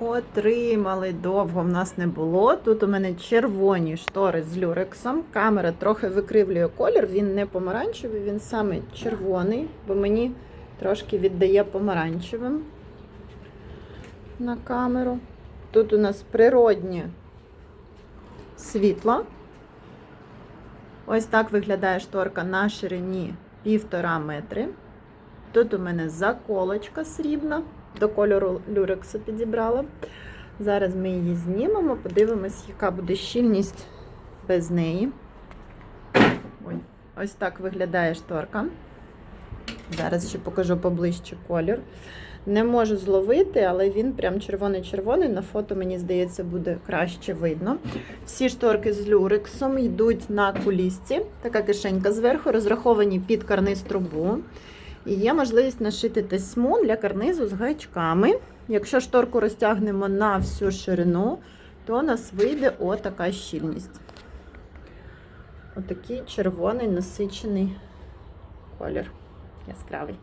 Отримали довго в нас не було. Тут у мене червоні штори з люрексом. Камера трохи викривлює колір, він не помаранчевий, він саме червоний, бо мені трошки віддає помаранчевим на камеру. Тут у нас природнє світло. Ось так виглядає шторка на ширині 1,5 метри. Тут у мене заколочка срібна, до кольору люрексу підібрала. Зараз ми її знімемо, подивимось, яка буде щільність без неї. Ой, ось так виглядає шторка. Зараз ще покажу поближче колір. Не можу зловити, але він прям червоний-червоний. На фото, мені здається, буде краще видно. Всі шторки з люрексом йдуть на кулісці. Така кишенька зверху, розраховані під карниз трубу. І є можливість нашити тесьму для карнизу з гачками. Якщо шторку розтягнемо на всю ширину, то у нас вийде отака щільність. Отакий червоний насичений колір. Яскравий.